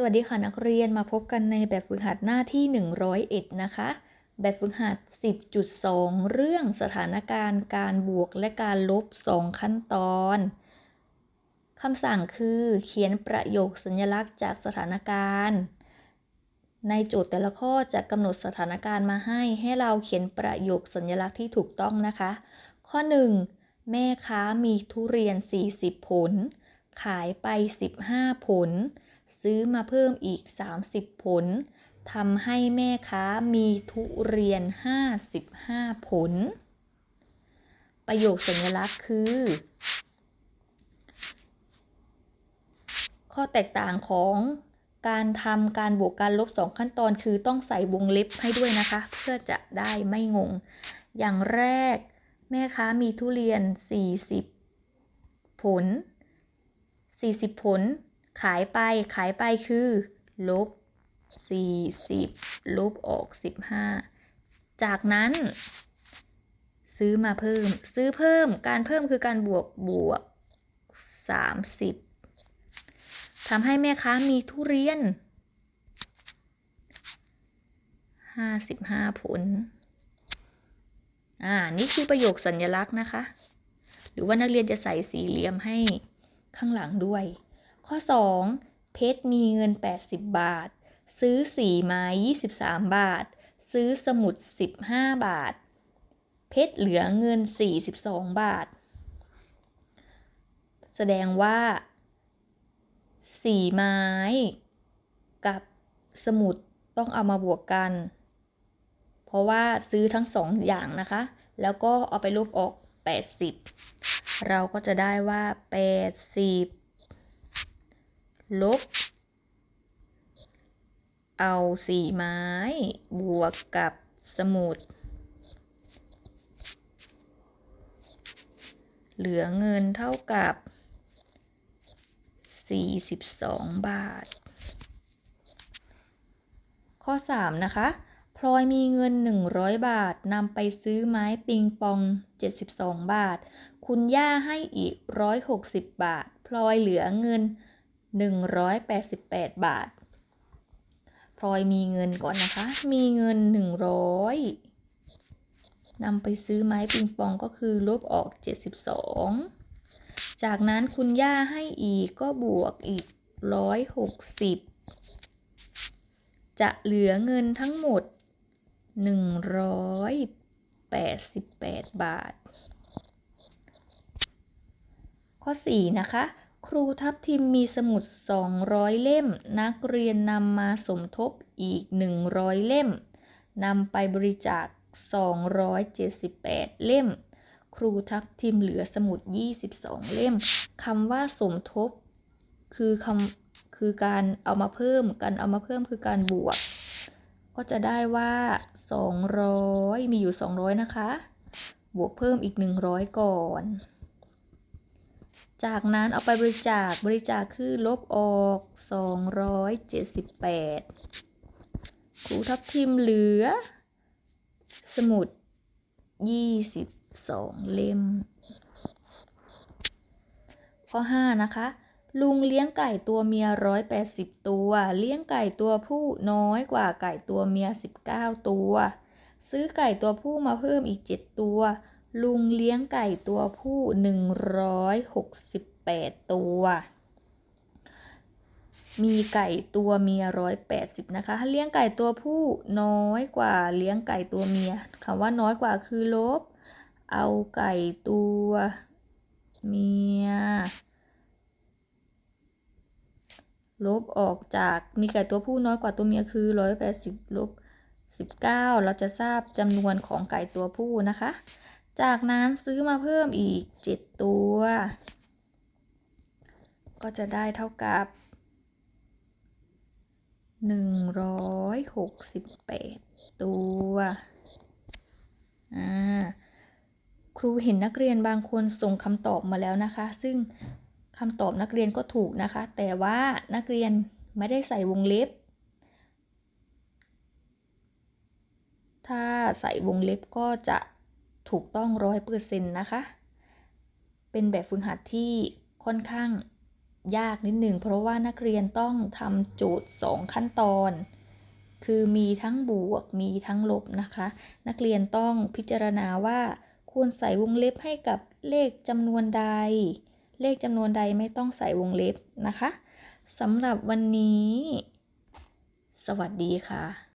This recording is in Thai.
สวัสดีค่ะนักเรียนมาพบกันในแบบฝึกหัดหน้าที่ 101 นะคะ แบบฝึกหัด 10.2 เรื่องสถานการณ์การบวกและการลบ 2 ขั้นตอนคำสั่งคือเขียนประโยคสัญลักษณ์จากสถานการณ์ ในโจทย์แต่ละข้อจะกำหนดสถานการณ์มาให้ ให้เราเขียนประโยคสัญลักษณ์ที่ถูกต้องนะคะ ข้อ 1 แม่ค้ามีทุเรียน 40 ผล ขายไป 15 ผล ซื้อมาเพิ่มอีก 30 ผลทำให้แม่ค้ามีทุเรียน 55 ผล ประโยคสัญลักษณ์คือ ข้อแตกต่างของการทำการบวกการลบ 2 ขั้นตอนคือต้องใส่วงเล็บให้ด้วยนะคะ เพื่อจะได้ไม่งง อย่างแรกแม่ค้ามีทุเรียน 40 ผล 40 ผล ขายไปขายไปคือ ลบ 40 ลบออก 15 จากนั้น ซื้อมาเพิ่ม ซื้อเพิ่มการเพิ่มคือการบวกบวก 30ทำให้แม่ค้ามีทุเรียน 55 ผล อ่า นี่คือประโยคสัญลักษณ์นะคะ หรือว่านักเรียนจะใส่สี่เหลี่ยมให้ข้างหลังด้วย ข้อ 2 เพชรมีเงิน 80 บาท ซื้อสีไม้23 บาท ซื้อสมุด 15 บาท เพชรเหลือเงิน 42 บาท แสดงว่าสีไม้ กับสมุดต้องเอามาบวกกัน เพราะว่าซื้อทั้งสองอย่างนะคะ แล้วก็เอาไปลบออก 80 เราก็จะได้ว่า 80 ลบ เอาสีไม้ บวกกับสมุด เหลือเงินเท่ากับ 42 บาท ข้อ 3 นะคะพลอยมีเงิน 100 บาทนำไปซื้อไม้ปิงปอง 72 บาท คุณย่าให้อีก 160 บาท พลอยเหลือเงิน 188 บาท พลอยมีเงินก่อนนะคะ มีเงิน 100นำไปซื้อไม้ปิงปองก็คือลบออก 72 จากนั้นคุณย่าให้อีกก็บวกอีก 160 จะเหลือเงินทั้งหมด 188 บาท ข้อ 4 นะคะ ครูทับทิมมีสมุด 200 เล่ม นักเรียนนำมาสมทบอีก 100 เล่มนำไปบริจาค 278 เล่ม ครูทับทิมเหลือสมุด 22 เล่มคำว่าสมทบ คือคำคือการเอามาเพิ่มการเอามาเพิ่มคือการบวก ก็จะได้ว่า 200 มีอยู่ 200 นะคะ บวกเพิ่มอีก 100 ก่อน จากนั้นเอาไปบริจาคบริจาคคือลบออก 278ครูทับทิมเหลือ สมุด 22 เล่ม ข้อ 5 นะคะ ลุงเลี้ยงไก่ตัวเมีย 180 ตัว เลี้ยงไก่ตัวผู้น้อยกว่าไก่ตัวเมีย 19 ตัว ซื้อไก่ตัวผู้มาเพิ่มอีก 7 ตัว ลุงเลี้ยงไก่ตัวผู้ 168 ตัว มีไก่ตัวเมีย 180 นะคะเลี้ยงไก่ตัวผู้น้อยกว่าเลี้ยงไก่ตัวเมียคำว่าน้อยกว่าคือลบ เอาไก่ตัวเมีย ลบออกจากมีไก่ตัวผู้น้อยกว่าตัวเมียคือ 180 ลบ 19 เราจะทราบจำนวนของไก่ตัวผู้นะคะ จากนั้นซื้อมาเพิ่มอีก 7 ตัว ก็จะได้เท่ากับ 168 ตัวอ่าครูเห็นนักเรียนบางคนส่งคำตอบมาแล้วนะคะ ซึ่งคำตอบนักเรียนก็ถูกนะคะ แต่ว่านักเรียนไม่ได้ใส่วงเล็บ ถ้าใส่วงเล็บก็จะ ถูกต้องร้อยเปอร์เซ็นต์นะคะ เป็นแบบฝึกหัดที่ค่อนข้างยากนิดหนึ่งเพราะว่านักเรียนต้องทำโจทย์ 2 ขั้นตอน คือมีทั้งบวกมีทั้งลบนะคะ นักเรียนต้องพิจารณาว่าควรใส่วงเล็บให้กับเลขจำนวนใด เลขจำนวนใดไม่ต้องใส่วงเล็บนะคะสำหรับวันนี้ สวัสดีค่ะ